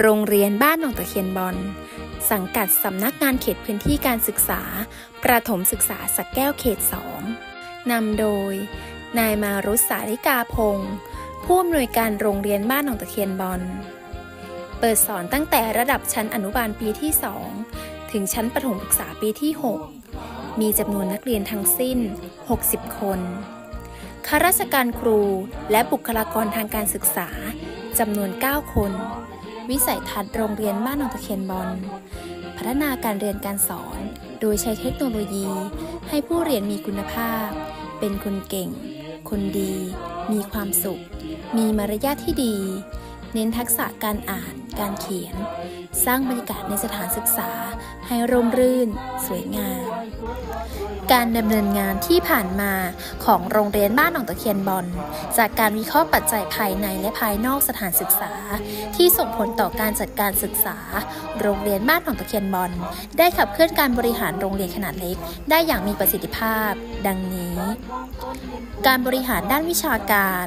โรงเรียนบ้านหนองตะเคียนบอล สังกัดสำนักงานเขตพื้นที่การศึกษา ประถมศึกษาสักแก้วเขต2นำโดย นายมารุษสาริกาพงศ์ผู้อำนวยการโรงเรียนบ้านหนองตะเคียนบอล เปิดสอนตั้งแต่ระดับชั้นอนุบาลปีที่ 2 ถึงชั้นประถมศึกษาปีที่ 6 มีจำนวนนักเรียนทั้งสิ้น 60 คนข้าราชการครูและบุคลากรทางการศึกษาจำนวน 9 คน วิสัยทัศน์โรงเรียนบ้านหนองตะเคียนบอล พัฒนาการเรียนการสอน โดยใช้เทคโนโลยี ให้ผู้เรียนมีคุณภาพ เป็นคนเก่ง คนดี มีความสุข มีมารยาทที่ดี เน้นทักษะการอ่าน การเขียน สร้างบรรยากาศในสถานศึกษาให้ร่มรื่น สวยงาม การดำเนินงานที่ผ่านมาของโรงเรียนบ้านหนองตะเคียนบอลจากการวิเคราะห์ปัจจัยภายในและภายนอกสถานศึกษา ที่ส่งผลต่อการจัดการศึกษา โรงเรียนบ้านหนองตะเคียนบอลได้ขับเคลื่อนการบริหารโรงเรียนขนาดเล็ก ได้อย่างมีประสิทธิภาพ ดังนี้ การบริหารด้านวิชาการ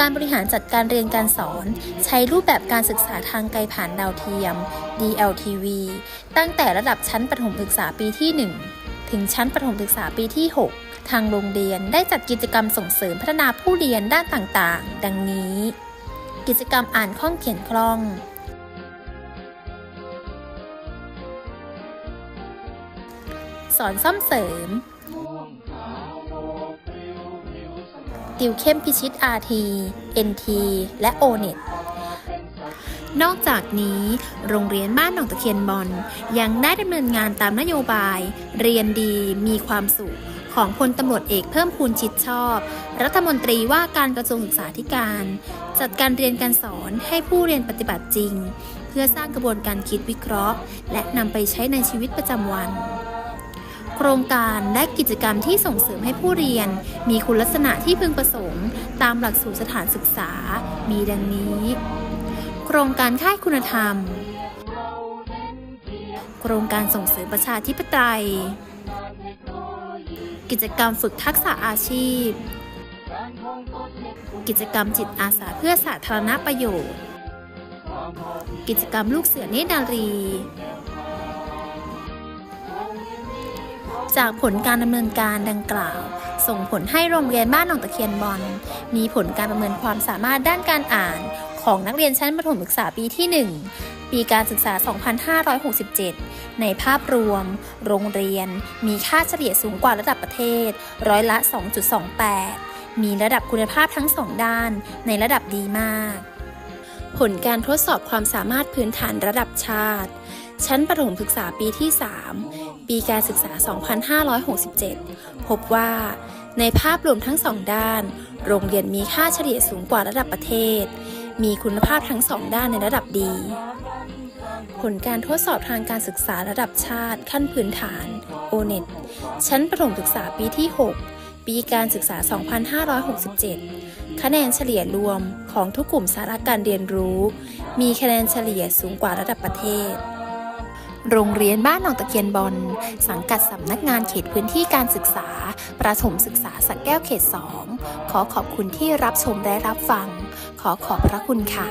การบริหารจัดการเรียนการสอน ใช้รูปแบบการศึกษาทางไกลผ่านดาวเทียม DLTV ตั้งแต่ระดับชั้นประถมศึกษาปีที่ 1 ถึงชั้นประถมศึกษาปีที่ 6 ทางโรงเรียนได้จัดกิจกรรมส่งเสริมพัฒนาผู้เรียนด้านต่างๆ ดังนี้ กิจกรรมอ่านคล่องเขียนคล่อง สอนซ่อมเสริม ติวเข้มพิชิต RT NT และ ONET นอกจากนี้ โรงเรียนบ้านหนองตะเคียนบอลยังได้ดำเนินงานตามนโยบาย เรียนดีมีความสุขของพลตำรวจเอกเพิ่มพูนชิดชอบ รัฐมนตรีว่าการกระทรวงศึกษาธิการ จัดการเรียนการสอนให้ผู้เรียนปฏิบัติจริง เพื่อสร้างกระบวนการคิดวิเคราะห์ และนำไปใช้ในชีวิตประจำวัน โครงการและกิจกรรมที่ส่งเสริมให้ผู้เรียน มีคุณลักษณะที่พึงประสงค์ ตามหลักสูตรสถานศึกษา มีดังนี้ โครงการค่ายคุณธรรม โครงการส่งเสริมประชาธิปไตย กิจกรรมฝึกทักษะอาชีพ กิจกรรมจิตอาสาเพื่อสาธารณประโยชน์ กิจกรรมลูกเสือเนตรนารี จากผลการดำเนินการดังกล่าวส่งผลให้โรงเรียนบ้านหนองตะเคียนบอลมีผลการประเมินความสามารถด้านการอ่าน ของนักเรียนชั้นประถมศึกษาปีที่ 1 ปีการศึกษา 2567 ในภาพรวม โรงเรียน มีค่าเฉลี่ยสูงกว่าระดับประเทศ ร้อยละ 2.28 มีระดับคุณภาพทั้งสองด้าน ในระดับดีมาก ผลการทดสอบความสามารถพื้นฐานระดับชาติ ชั้นประถมศึกษาปีที่ 3 ปีการศึกษา 2567 พบว่าในภาพรวมทั้งสองด้าน โรงเรียนมีค่าเฉลี่ยสูงกว่าระดับประเทศ มีคุณภาพทั้งสองด้านในระดับดี ผลการทดสอบทางการศึกษาระดับชาติ ขั้นพื้นฐาน O-NET ชั้นประถมศึกษาปีที่ 6 ปีการศึกษา 2567 คะแนนเฉลี่ยรวมของทุกกลุ่มสาระการเรียนรู้ มีคะแนนเฉลี่ยสูงกว่าระดับประเทศโรงเรียนบ้านหนองตะเคียนบอล สังกัดสำนักงานเขตพื้นที่การศึกษา ประถมศึกษาสักแก้วเขต 2 ขอขอบคุณที่รับชมและรับฟัง ขอขอบพระคุณค่ะ